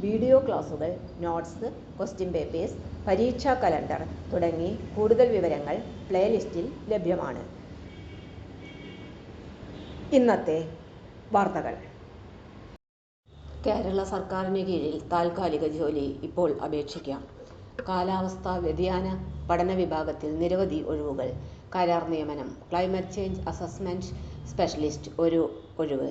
Video ക്ലാസുകൾ notes question papers പരീക്ഷാ calendar തുടങ്ങി കൂടുതൽ വിവരങ്ങൾ പ്ലേലിസ്റ്റിൽ ലഭ്യമാണ്. ഇന്നത്തെ വാർത്തകൾ. കേരള സർക്കാരിന് കീഴിൽ താൽക്കാലിക ജോലി ഇപ്പോൾ അപേക്ഷിക്കാം. കാലാവസ്ഥാ വ്യതിയാന പഠന വിഭാഗത്തിൽ നിരവധി ഒഴിവുകൾ. കരാർ നിയമനം ക്ലൈമറ്റ് ചേഞ്ച് അസസ്മെന്റ് സ്പെഷ്യലിസ്റ്റ് ഒരു ഒഴിവ്.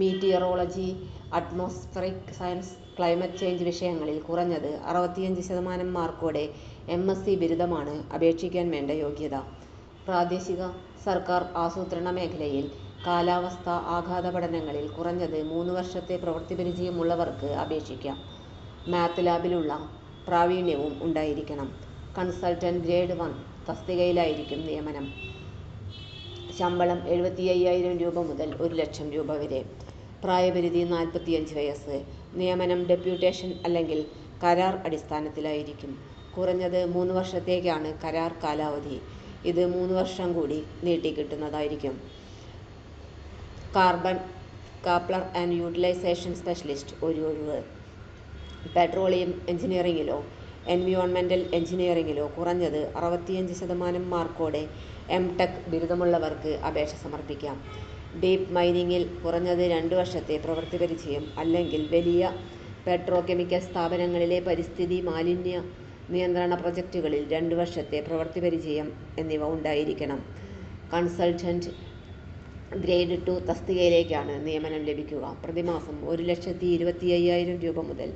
Meteorology atmospheric science climate change വിഷയങ്ങളിൽ കുറഞ്ഞത് അറുപത്തിയഞ്ച് ശതമാനം മാർക്കോടെ എംഎസ്സി ബിരുദമാണ് അപേക്ഷിക്കാൻ വേണ്ട യോഗ്യത. പ്രാദേശിക സർക്കാർ ആസൂത്രണ മേഖലയിൽ കാലാവസ്ഥാ ആഘാത പഠനങ്ങളിൽ കുറഞ്ഞത് മൂന്ന് വർഷത്തെ പ്രവൃത്തി പരിചയമുള്ളവർക്ക് അപേക്ഷിക്കാം. മാത്ത് ലാബിലുള്ള പ്രാവീണ്യവും ഉണ്ടായിരിക്കണം. കൺസൾട്ടന്റ് ഗ്രേഡ് വൺ തസ്തികയിലായിരിക്കും നിയമനം. ശമ്പളം എഴുപത്തി അയ്യായിരം രൂപ മുതൽ ഒരു ലക്ഷം രൂപ വരെ. പ്രായപരിധി നാൽപ്പത്തിയഞ്ച് വയസ്സ് നിയമനം ഡെപ്യൂട്ടേഷൻ അല്ലെങ്കിൽ കരാർ അടിസ്ഥാനത്തിലായിരിക്കും. കുറഞ്ഞത് മൂന്ന് വർഷത്തേക്കാണ് കരാർ കാലാവധി. ഇത് മൂന്ന് വർഷം കൂടി നീട്ടിക്കിട്ടുന്നതായിരിക്കും. Carbon capture and utilisation specialist ഒരു ഒഴിവ്. പെട്രോളിയം എഞ്ചിനീയറിംഗിലോ എൻവിയോൺമെന്റൽ എഞ്ചിനീയറിംഗിലോ കുറഞ്ഞത് അറുപത്തിയഞ്ച് ശതമാനം മാർക്കോടെ എംടെക് ബിരുദമുള്ളവർക്ക് അപേക്ഷ സമർപ്പിക്കാം. ഡീപ്പ് മൈനിങ്ങിൽ കുറഞ്ഞത് രണ്ട് വർഷത്തെ പ്രവൃത്തി പരിചയം അല്ലെങ്കിൽ വലിയ പെട്രോകെമിക്കൽ സ്ഥാപനങ്ങളിലെ പരിസ്ഥിതി മാലിന്യ നിയന്ത്രണ പ്രോജക്റ്റുകളിൽ രണ്ട് വർഷത്തെ പ്രവൃത്തി പരിചയം എന്നിവ ഉണ്ടായിരിക്കണം. കൺസൾട്ടന്റ് ഗ്രേഡ് ടു തസ്തികയിലേക്കാണ് നിയമനം ലഭിക്കുക. പ്രതിമാസം ഒരു ലക്ഷത്തി ഇരുപത്തി അയ്യായിരം രൂപ മുതൽ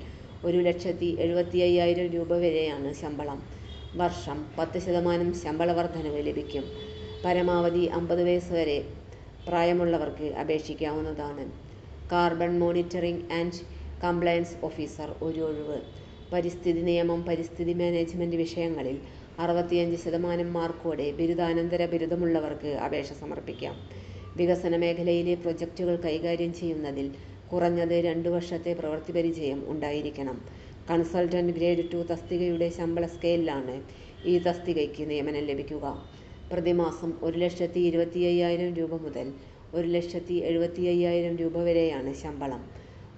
ഒരു ലക്ഷത്തി എഴുപത്തി അയ്യായിരം രൂപ വരെയാണ് ശമ്പളം. വർഷം പത്ത് ശതമാനം ശമ്പള വർധനവ് ലഭിക്കും. പരമാവധി അമ്പത് വയസ്സ് വരെ പ്രായമുള്ളവർക്ക് അപേക്ഷിക്കാവുന്നതാണ്. Carbon monitoring and compliance officer ഒരു ഒഴിവ്. പരിസ്ഥിതി നിയമം പരിസ്ഥിതി മാനേജ്മെന്റ് വിഷയങ്ങളിൽ അറുപത്തിയഞ്ച് ശതമാനം മാർക്കോടെ ബിരുദാനന്തര ബിരുദമുള്ളവർക്ക് അപേക്ഷ സമർപ്പിക്കാം. വികസന മേഖലയിലെ പ്രൊജക്റ്റുകൾ കൈകാര്യം ചെയ്യുന്നതിൽ കുറഞ്ഞത് രണ്ട് വർഷത്തെ പ്രവൃത്തി പരിചയം ഉണ്ടായിരിക്കണം. കൺസൾട്ടന്റ് ഗ്രേഡ് ടു തസ്തികയുടെ ശമ്പള സ്കെയിലാണ് ഈ തസ്തികയ്ക്ക് നിയമനം ലഭിക്കുക. പ്രതിമാസം ഒരു ലക്ഷത്തി ഇരുപത്തി അയ്യായിരം രൂപ മുതൽ ഒരു ലക്ഷത്തി എഴുപത്തി അയ്യായിരം രൂപ വരെയാണ് ശമ്പളം.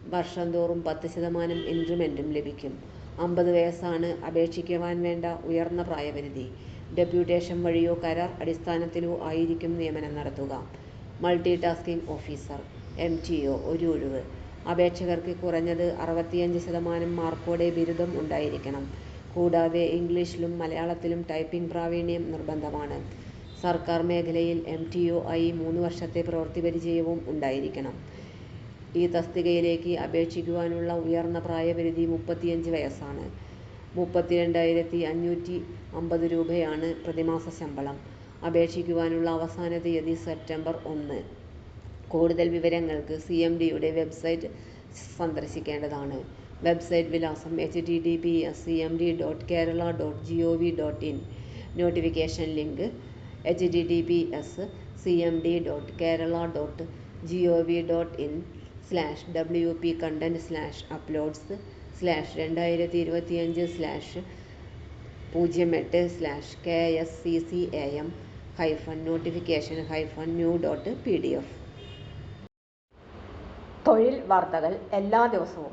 വർഷം തോറും പത്ത് ശതമാനം ഇൻക്രിമെന്റും ലഭിക്കും. അമ്പത് വയസ്സാണ് അപേക്ഷിക്കുവാൻ വേണ്ട ഉയർന്ന പ്രായപരിധി. ഡെപ്യൂട്ടേഷൻ വഴിയോ കരാർ അടിസ്ഥാനത്തിലോ ആയിരിക്കും നിയമനം നടത്തുക. Multi tasking officer M T O ഒരു ഒഴിവ്. അപേക്ഷകർക്ക് കുറഞ്ഞത് അറുപത്തിയഞ്ച് ശതമാനം മാർക്കോടെ ബിരുദം ഉണ്ടായിരിക്കണം. കൂടാതെ ഇംഗ്ലീഷിലും മലയാളത്തിലും ടൈപ്പിംഗ് പ്രാവീണ്യം നിർബന്ധമാണ്. സർക്കാർ മേഖലയിൽ എം ടി ഒ ആയി മൂന്ന് വർഷത്തെ പ്രവൃത്തി പരിചയവും ഉണ്ടായിരിക്കണം. ഈ തസ്തികയിലേക്ക് അപേക്ഷിക്കുവാനുള്ള ഉയർന്ന പ്രായപരിധി മുപ്പത്തിയഞ്ച് വയസ്സാണ്. മുപ്പത്തിരണ്ടായിരത്തി അഞ്ഞൂറ്റി അമ്പത് രൂപയാണ് പ്രതിമാസ ശമ്പളം. അപേക്ഷിക്കുവാനുള്ള അവസാന തീയതി സെപ്റ്റംബർ ഒന്ന്. കൂടുതൽ വിവരങ്ങൾക്ക് സി എം ഡിയുടെ വെബ്സൈറ്റ് സന്ദർശിക്കേണ്ടതാണ്. വെബ്സൈറ്റ് വിലാസം H T T P S C M D dot Kerala dot G O V dot in notification link H T T P S C M D dot Kerala dot G O V dot in slash W P content slash uploads slash രണ്ടായിരത്തി ഇരുപത്തിയഞ്ച് slash പൂജ്യം എട്ട് slash K S C C A M hyphen notification hyphen new dot P D F തൊഴിൽ വാർത്തകൾ എല്ലാ ദിവസവും